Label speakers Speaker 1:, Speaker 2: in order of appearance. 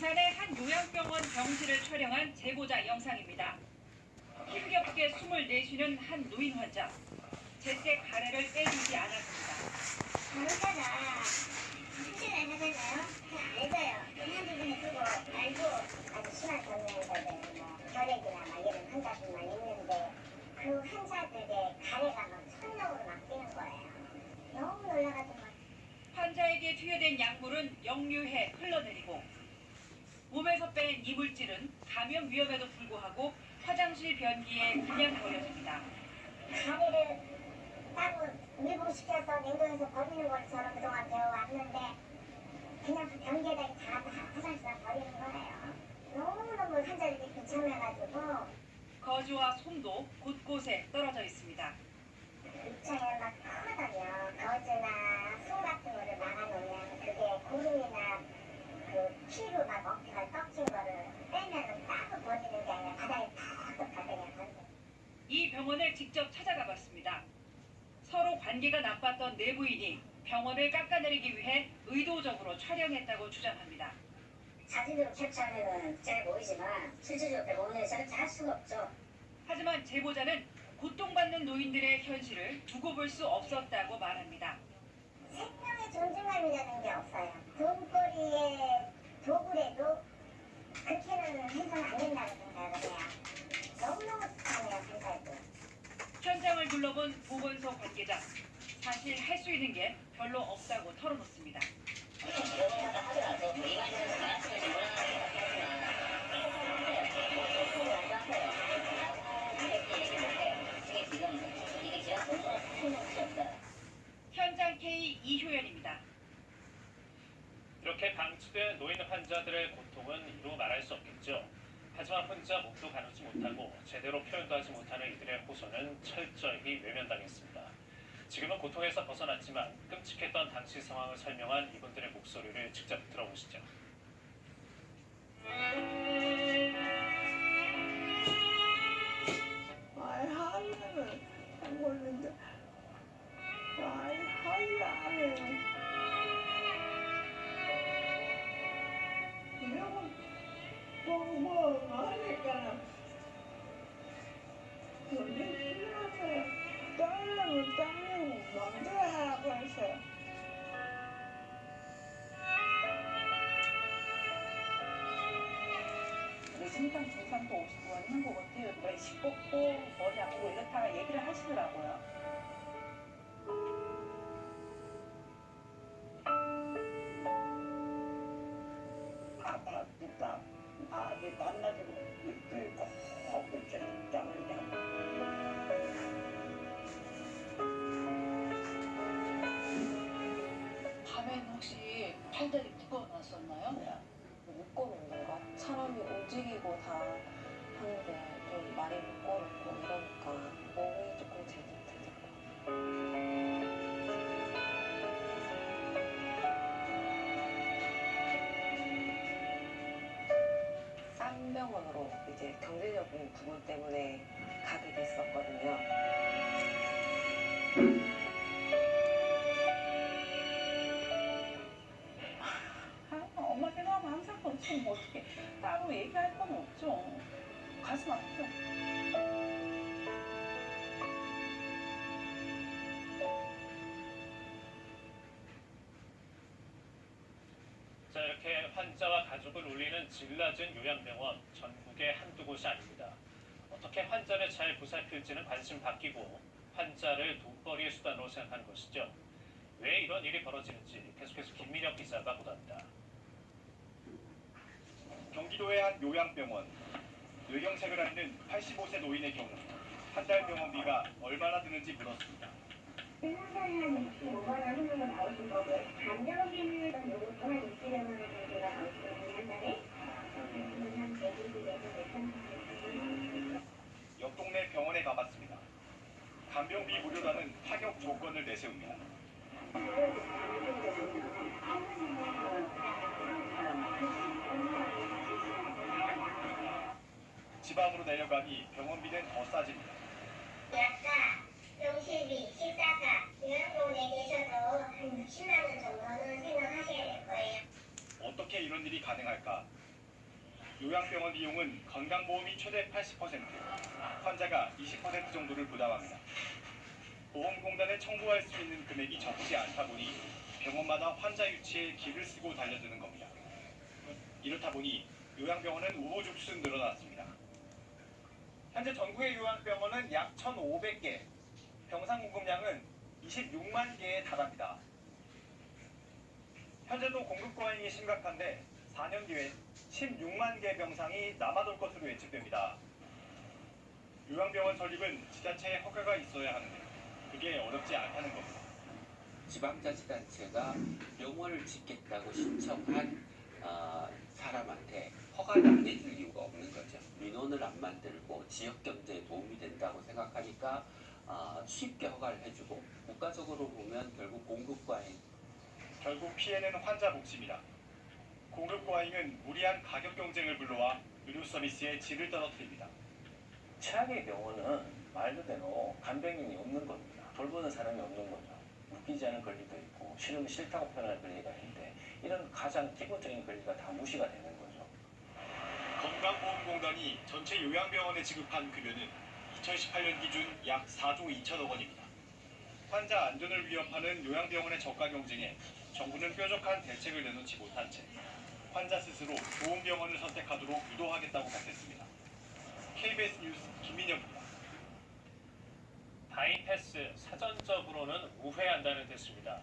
Speaker 1: 부산의 한 요양병원 병실을 촬영한 제보자 영상입니다. 힘겹게 숨을 내쉬는 한 노인 환자. 제때 가래를 빼주지 않았습니다.
Speaker 2: 안 하잖아요? 부분에 알고 아주 심한 경우에서는 뭐 결핵이나 막 이런 환자들만 있는데 그 환자들의 가래가 막 천적으로 막 뛰는 거예요. 너무 놀라가지고 막
Speaker 1: 환자에게 투여된 약물은 역류해 흘러내리고 몸에서 뺀 이물질은 감염 위험에도 불구하고 화장실 변기에 그냥 버려집니다.
Speaker 2: 가래를 따고 밀봉시켜서 냉동해서 버리는 걸 저는 그동안 배워왔는데 그냥 그 변기에다 다, 다 화장실에 버리는 거예요. 너무너무 환자들이 비참해가지고
Speaker 1: 거즈와 솜도 곳곳에 떨어져 있습니다.
Speaker 2: 입장에 막 크거든요. 거즈나 숨 같은 거를 막아놓으면 그게 고름이나 그 피로 막 어깨가 떡진 거를 빼면은 따로 버리는 게 아니라 바다에 팍 바다에 버리고.
Speaker 1: 이 병원을 직접 찾아가 봤습니다. 서로 관계가 나빴던 내부인이 병원을 깎아내리기 위해 의도적으로 촬영했다고 주장합니다.
Speaker 2: 사진으로 캡처하면은 잘 보이지만 실질적으로 병원에서는 할 수가 없죠.
Speaker 1: 하지만 제보자는 고통받는 노인들의 현실을 두고 볼 수 없었다고 말합니다.
Speaker 2: 생명의 존중감이라는 게 없어요. 돈벌이의 도구래도 그렇게는 해서는 안 된다고 생각을 해요. 너무너무 속상해요, 판사도.
Speaker 1: 현장을 둘러본 보건소 관계자. 사실 할 수 있는 게 별로 없다고 털어놓습니다. 현장 K 이효연입니다.
Speaker 3: 이렇게 방치된 노인 환자들의 고통은 이루 말할 수 없겠죠. 하지만 혼자 목도 가누지 못하고 제대로 표현도 하지 못하는 이들의 호소는 철저히 외면당했습니다. 지금은 고통에서 벗어났지만 끔찍했던 당시 상황을 설명한 이분들의 목소리를 직접 들어보시죠.
Speaker 4: 말하려면 안 걸린다. 말하려면 이러면 뻥뻥하니까 돈이 필요해서 딸려면 딸려 면 만들어야 하고 해서
Speaker 5: 심장 증상도 오시고 있는 것 같아요. 왜 시끄럽고 머리 아프고 이렇다 얘기를 하시더라고요.
Speaker 4: 아팠다. 아들 만나주고
Speaker 5: 팔다리 묶어놨었나요?
Speaker 6: 묶어놓는 거 사람이 움직이고 다 하는데 좀 많이 묶어놓고 이러니까 몸이 조금 재직되더라고요. 쌍병원으로 이제 경제적인 부분 때문에 가게 됐었거든요.
Speaker 5: 그렇지 뭐 어떻게 따로 얘기할 건 없죠. 가슴 아프죠.
Speaker 3: 자 이렇게 환자와 가족을 울리는 질 낮은 요양병원 전국에 한두 곳이 아닙니다. 어떻게 환자를 잘 보살필지는 관심 바뀌고 환자를 돈벌이의 수단으로 생각하는 것이죠. 왜 이런 일이 벌어지는지 계속해서 김민혁 기자가 보도합니다.
Speaker 7: 경기도의 한 요양병원 뇌경색을 앓는 85세 노인의 경우 한 달 병원비가 얼마나 드는지 물었습니다.
Speaker 2: 생산자는 한 25만 원 정도 나오실 거고요. 간접기는 요거 또한 60여만 원 정도가 나오실 거고요. 한 달에 그러면 한 120에서 130.
Speaker 7: 옆 동네 병원에 가봤습니다. 간병비 무료라는 파격 조건을 내세웁니다. 지방으로 내려가니 병원비는 더 싸집니다.
Speaker 2: 약사, 병실비, 식사가 요양병원에 계셔도 한 60만 원 정도는 생각하셔야 될 거예요.
Speaker 7: 어떻게 이런 일이 가능할까? 요양병원 비용은 건강보험이 최대 80%, 환자가 20% 정도를 부담합니다. 보험공단에 청구할 수 있는 금액이 적지 않다 보니 병원마다 환자 유치에 기를 쓰고 달려드는 겁니다. 이렇다 보니 요양병원은 우후죽순 늘어났습니다. 현재 전국의 요양병원은 약 1,500개, 병상 공급량은 26만 개에 달합니다. 현재도 공급 과잉이 심각한데 4년 뒤에 16만 개 병상이 남아돌 것으로 예측됩니다. 요양병원 설립은 지자체의 허가가 있어야 하는데 그게 어렵지 않다는 겁니다.
Speaker 8: 지방자치단체가 병원을 짓겠다고 신청한 어, 사람한테 허가를 안 해줄 이유가 없는 거죠. 민원을 안 만들고 지역 경제에 도움이 된다고 생각하니까 어, 쉽게 허가를 해주고 국가적으로 보면 결국 공급 과잉
Speaker 7: 결국 피해는 환자 몫입니다. 공급 과잉은 무리한 가격 경쟁을 불러와 의료 서비스의 질을 떨어뜨립니다.
Speaker 9: 최악의 경우는 말 그대로 간병인이 없는 겁니다. 돌보는 사람이 없는 거죠. 웃기지 않은 권리도 있고 싫으면 싫다고 표현할 권리가 있는데 이런 가장 기본적인 권리가 다 무시가 되는 거죠.
Speaker 7: 건 강보험공단이 전체 요양병원에 지급한 급여는 2018년 기준 약 4조 2천억 원입니다. 환자 안전을 위협하는 요양병원의 저가 경쟁에 정부는 뾰족한 대책을 내놓지 못한 채 환자 스스로 좋은 병원을 선택하도록 유도하겠다고 밝혔습니다. KBS 뉴스 김민영입니다.
Speaker 3: 바이패스 사전적으로는 우회한다는 뜻입니다.